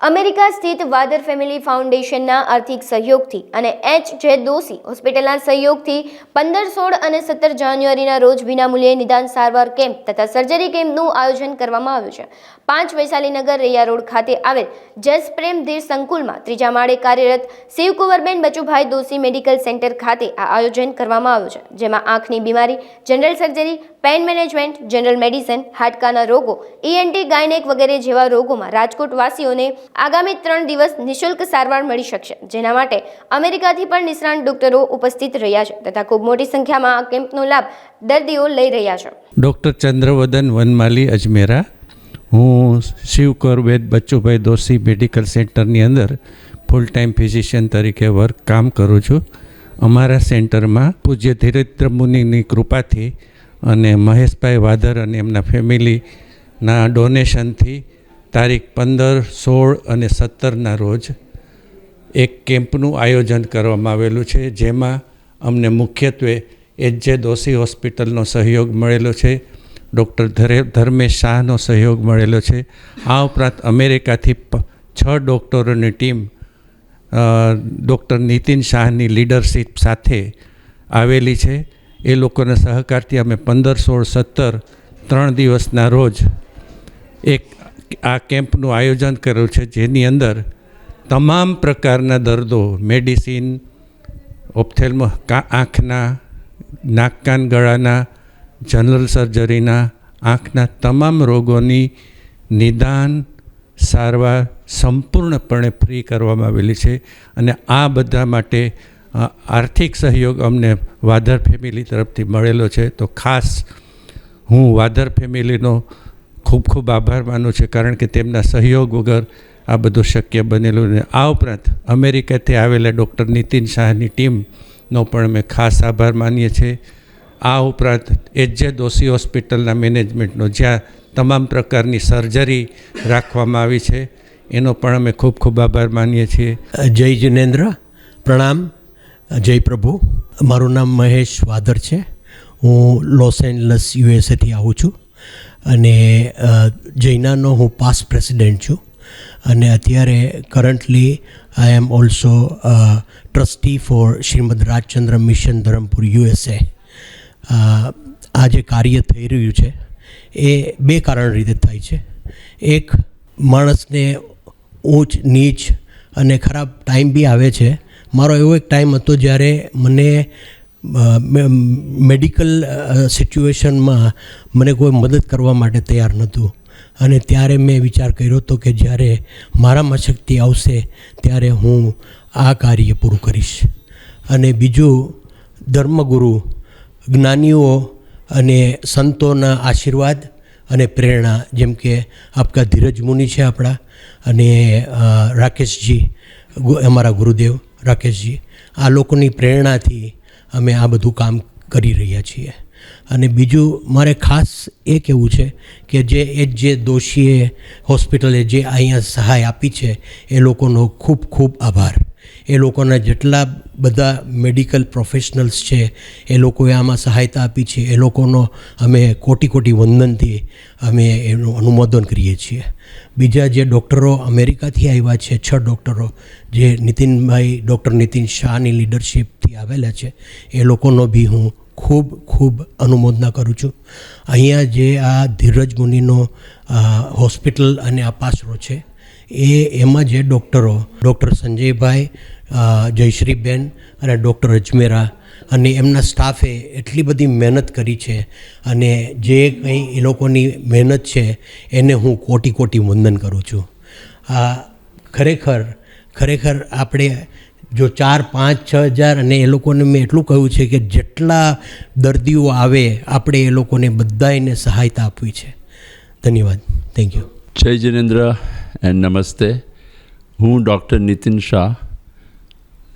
America સ્થિત વાદર family ફાઉન્ડેશનના આર્થિક સહયોગથી અને એચ જે દોશી હોસ્પિટલના સહયોગથી પંદર સોળ અને સત્તર જાન્યુઆરીના રોજ વિનામૂલ્યે નિદાન સારવાર કેમ્પ તથા સર્જરી કેમ્પનું આયોજન કરવામાં આવ્યું છે. પાંચ વૈશાલીનગર રૈયા રોડ ખાતે આવેલ જસ પ્રેમ ધીર સંકુલમાં ત્રીજા માળે કાર્યરત શિવકુંવરબેન બચુભાઈ દોશી મેડિકલ સેન્ટર ખાતે આ આયોજન કરવામાં આવ્યું છે, જેમાં આંખની બીમારી, general surgery pain management general medicine હાડકાના રોગો ઈએનટી ગાયનેક વગેરે જેવા રોગોમાં રાજકોટ વાસીઓને આગામી ત્રણ દિવસ નિઃશુલ્ક સારવાર મળી શકશે, જેના માટે અમેરિકાથી પણ નિષ્ણાંત ડોક્ટરો ઉપસ્થિત રહ્યા છે તથા ખૂબ મોટી સંખ્યામાં આ કેમ્પનો લાભ દર્દીઓ લઈ રહ્યા છે. ડૉક્ટર ચંદ્રવદન વનમાલી, અજમેરા. હું શિવકર વેદ બચ્ચુભાઈ દોશી મેડિકલ સેન્ટરની અંદર ફૂલ ટાઈમ ફિઝિશિયન તરીકે વર્ક કામ કરું છું. અમારા સેન્ટરમાં પૂજ્ય ધીરેન્દ્ર મુનિની કૃપાથી અને મહેશભાઈ વાધર અને એમના ફેમિલીના ડોનેશનથી તારીખ પંદર, સોળ અને સત્તરના રોજ એક કેમ્પનું આયોજન કરવામાં આવેલું છે, જેમાં અમને મુખ્યત્વે એચ જે દોશી હોસ્પિટલનો સહયોગ મળેલો છે, ડૉક્ટર ધરે, ધર્મેશ શાહનો સહયોગ મળેલો છે. આ ઉપરાંત અમેરિકાથી છ ડૉક્ટરોની ટીમ ડૉક્ટર નીતિન શાહની લીડરશીપ સાથે આવેલી છે. એ લોકોના સહકારથી અમે પંદર, સોળ, સત્તર, ત્રણ દિવસના રોજ એક આ કેમ્પનું આયોજન કર્યું છે, જેની અંદર તમામ પ્રકારના દર્દો, મેડિસિન, ઓપ્થેલ્મો આંખના નાક કાન ગળાના, જનરલ સર્જરીના, આંખના તમામ રોગોની નિદાન સારવાર સંપૂર્ણપણે ફ્રી કરવામાં આવેલી છે અને આ બધા માટે આર્થિક સહયોગ અમને વાધર ફેમિલી તરફથી મળેલો છે. તો ખાસ હું વાધર ફેમિલીનો ખૂબ ખૂબ આભાર માનું છું, કારણ કે તેમના સહયોગ વગર આ બધું શક્ય બનેલું ને આ ઉપરાંત અમેરિકાથી આવેલા ડૉક્ટર નીતિન શાહની ટીમનો પણ અમે ખાસ આભાર માનીએ છીએ. આ ઉપરાંત એચ જે દોશી હોસ્પિટલના મેનેજમેન્ટનો જ્યાં તમામ પ્રકારની સર્જરી રાખવામાં આવી છે, એનો પણ અમે ખૂબ ખૂબ આભાર માનીએ છીએ. જય જિનેન્દ્ર, પ્રણામ. જય પ્રભુ મારું નામ મહેશ વાદર છે. હું લોસ એન્જલસ યુએસએથી આવું છું અને જૈનાનો હું પાસ્ટ પ્રેસિડેન્ટ છું અને અત્યારે currently I am also trustee for Shrimad Rajchandra mission Dharampur USA આ જે કાર્ય થઈ રહ્યું છે, એ બે કારણ રીતે થાય છે. એક, માણસને ઊંચ, નીચ અને ખરાબ ટાઈમ બી આવે છે મારો એવો એક ટાઈમ હતો જ્યારે મને મેડિકલ સિચ્યુએશનમાં મને કોઈ મદદ કરવા માટે તૈયાર નહોતું. અને ત્યારે મેં વિચાર કર્યો હતો કે જ્યારે મારામાં શક્તિ આવશે ત્યારે હું આ કાર્ય પૂરું કરીશ. અને બીજું, ધર્મગુરુ, જ્ઞાનીઓ અને સંતોના આશીર્વાદ અને પ્રેરણા, જેમ કે આપકા ધીરજ મુનિ છે આપણા અને રાકેશજી અમારા ગુરુદેવ. રાકેશજી, આ લોકોની પ્રેરણાથી અમે આ બધું કામ કરી રહ્યા છીએ. અને બીજું મારે ખાસ એ કહેવું છે કે જે એ જે દોષીએ હોસ્પિટલે જે અહીંયા સહાય આપી છે, એ લોકોનો ખૂબ ખૂબ આભાર. એ લોકોના જેટલા બધા મેડિકલ પ્રોફેશનલ્સ છે, એ લોકોએ આમાં સહાયતા આપી છે, એ લોકોનો અમે કોટી કોટી વંદનથી અમે એનું અનુમોદન કરીએ છીએ. બીજા જે ડૉક્ટરો અમેરિકાથી આવ્યા છે, છ ડૉક્ટરો, જે નીતિનભાઈ, ડૉક્ટર નીતિન શાહની લીડરશિપથી આવેલા છે, એ લોકોનો બી હું ખૂબ ખૂબ અનુમોદના કરું છું. અહીંયા જે આ ધીરજ મુનિનો હોસ્પિટલ અને આપાસરો છે એ એમાં જે ડૉક્ટરો, ડૉક્ટર સંજયભાઈ જયશ્રીબેન અને ડૉક્ટર અજમેરા અને એમના સ્ટાફે એટલી બધી મહેનત કરી છે અને જે કંઈ એ લોકોની મહેનત છે એને હું કોટી કોટી વંદન કરું છું. આ ખરેખર ખરેખર આપણે જો ચાર, પાંચ, છ હજાર અને એ લોકોને મેં એટલું કહ્યું છે કે જેટલા દર્દીઓ આવે, આપણે એ લોકોને બધાને સહાયતા આપવી છે. ધન્યવાદ. થેન્ક યુ જય જિનેન્દ્ર એન્ડ નમસ્તે. હું ડૉક્ટર નીતિન શાહ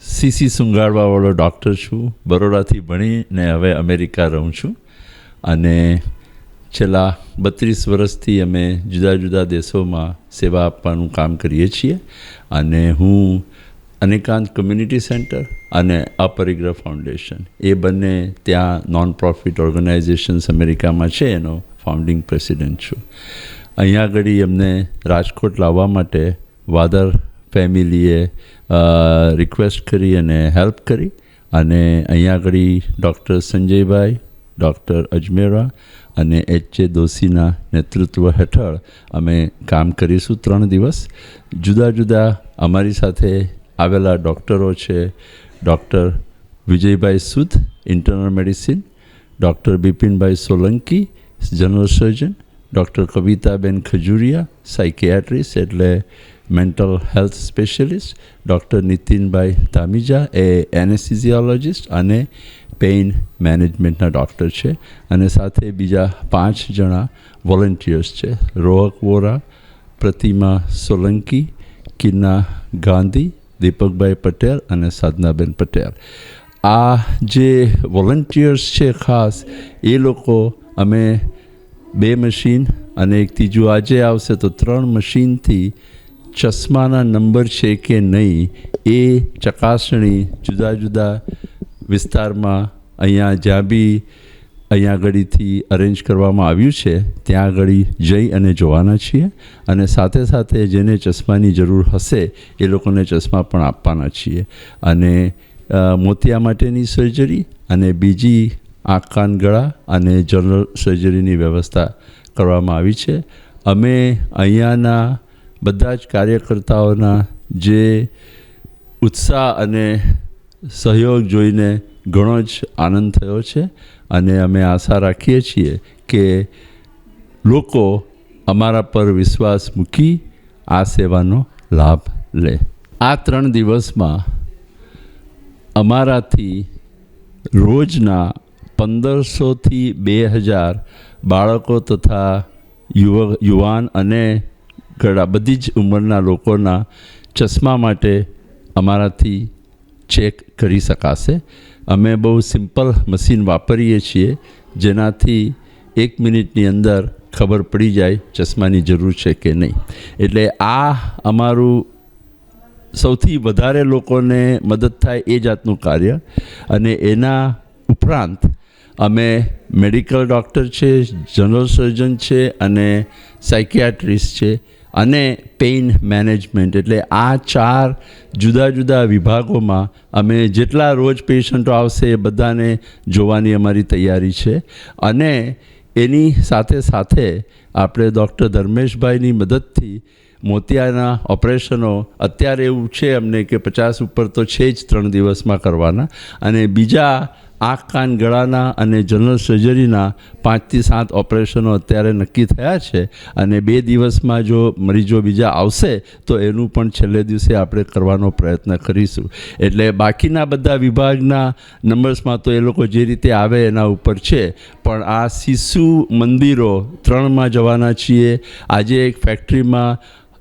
સીસી સુંગાડવાવાળો ડૉક્ટર છું, બરોડાથી ભણીને હવે અમેરિકા રહું છું અને છેલ્લા બત્રીસ વર્ષથી અમે જુદા જુદા દેશોમાં સેવા આપવાનું કામ કરીએ છીએ અને હું અનેકાંત કમ્યુનિટી સેન્ટર અને અપરિગ્રહ ફાઉન્ડેશન, એ બંને ત્યાં નોન પ્રોફિટ ઓર્ગેનાઇઝેશન્સ અમેરિકામાં છે, એનો ફાઉન્ડિંગ પ્રેસિડેન્ટ છું. અહીંયા આગળ એમને રાજકોટ લાવવા માટે વાદર ફેમિલીએ રિક્વેસ્ટ કરી અને હેલ્પ કરી. અને અહીંયા આગળ ડૉક્ટર સંજયભાઈ ડૉક્ટર અજમેરા અને એચ જે દોશીના નેતૃત્વ હેઠળ અમે કામ કરીશું ત્રણ દિવસ. જુદા જુદા અમારી સાથે આવેલા ડૉક્ટરો છે doctor Vijaybhai Sud internal medicine doctor Bipinbhai Solanki general surgeon doctor Kavitaben Khajuria psychiatrist એટલે mental health specialist doctor Nitinbhai Dhamija એ એનેસ્થિઝિયોલોજિસ્ટ અને પેઇન મેનેજમેન્ટના ડૉક્ટર છે અને સાથે બીજા પાંચ જણા વોલન્ટિયર્સ છે રોહક વોરા પ્રતિમા સોલંકી કિન્ના ગાંધી દીપકભાઈ પટેલ અને સાધનાબેન પટેલ આ જે વોલન્ટિયર્સ છે ખાસ એ લોકો અમે બે મશીન અને એક ત્રીજું આજે આવશે તો ત્રણ મશીનથી ચશ્માના નંબર છે કે નહીં એ ચકાસણી જુદા જુદા વિસ્તારમાં અહીંયા જ્યાં બી અહીંયા આગળથી અરેન્જ કરવામાં આવ્યું છે. ત્યાં આગળ જઈ અને જોવાના છીએ અને સાથે સાથે જેને ચશ્માની જરૂર હશે એ લોકોને ચશ્મા પણ આપવાના છીએ. અને મોતિયા માટેની સર્જરી અને બીજી આંખ ગળા અને જનરલ સર્જરીની વ્યવસ્થા કરવામાં આવી છે. અમે અહીંયાના બધા જ કાર્યકર્તાઓના જે ઉત્સાહ અને સહયોગ જોઈને ઘણો જ આનંદ થયો છે અને અમે આશા રાખીએ છીએ કે લોકો અમારા પર વિશ્વાસ મૂકી આ સેવાનો લાભ લે. આ ત્રણ દિવસમાં અમારાથી રોજના પંદરસોથી બે હજાર બાળકો તથા યુવક, યુવાન અને ઘણા બધી જ ઉંમરના લોકોના ચશ્મા માટે અમારાથી ચેક કરી શકાશે. અમે બહુ સિમ્પલ મશીન વાપરીએ છીએ, જેનાથી એક મિનિટની અંદર ખબર પડી જાય ચશ્માની જરૂર છે કે નહીં. એટલે આ અમારું સૌથી વધારે લોકોને મદદ થાય એ જાતનું કાર્ય. અને એના ઉપરાંત અમે મેડિકલ ડૉક્ટર છે, જનરલ સર્જન છે અને સાયકિયાટ્રિસ્ટ છે અને પેઇન મેનેજમેન્ટ. એટલે આ ચાર જુદા જુદા વિભાગોમાં અમે જેટલા રોજ પેશન્ટો આવશે એ બધાને જોવાની અમારી તૈયારી છે. અને એની સાથે સાથે આપણે ડૉક્ટર ધર્મેશભાઈની મદદથી મોતિયાના ઓપરેશનો, અત્યારે એવું છે અમને કે પચાસ ઉપર તો છે જ ત્રણ દિવસમાં કરવાના. અને બીજા આંખ કાન ગળાના અને જનરલ સર્જરીના પાંચથી સાત ઓપરેશનો અત્યારે નક્કી થયા છે અને બે દિવસમાં જો મરીજો બીજા આવશે, તો એનું પણ છેલ્લે દિવસે આપણે કરવાનો પ્રયત્ન કરીશું. એટલે બાકીના બધા વિભાગના નંબર્સમાં તો એ લોકો જે રીતે આવે એના ઉપર છે, પણ આ શિશુ મંદિરો ત્રણમાં જવાના છીએ. આજે એક ફેક્ટરીમાં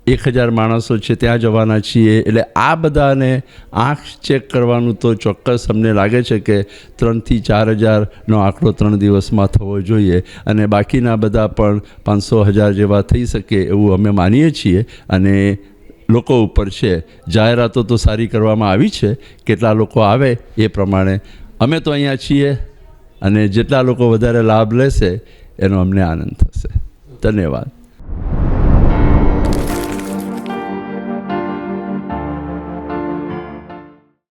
એક હજાર માણસો છે, ત્યાં જવાના છીએ. એટલે આ બધાને આંખ ચેક કરવાનું તો ચોક્કસ અમને લાગે છે કે ત્રણથી ચાર હજારનો આંકડો ત્રણ દિવસમાં થવો જોઈએ. અને બાકીના બધા પણ પાંચસો હજાર જેવા થઈ શકે એવું અમે માનીએ છીએ. અને લોકો ઉપર છે. જાહેરાતો તો સારી કરવામાં આવી છે. કેટલા લોકો આવે એ પ્રમાણે અમે તો અહીંયા છીએ અને જેટલા લોકો વધારે લાભ લેશે એનો અમને આનંદ થશે. ધન્યવાદ.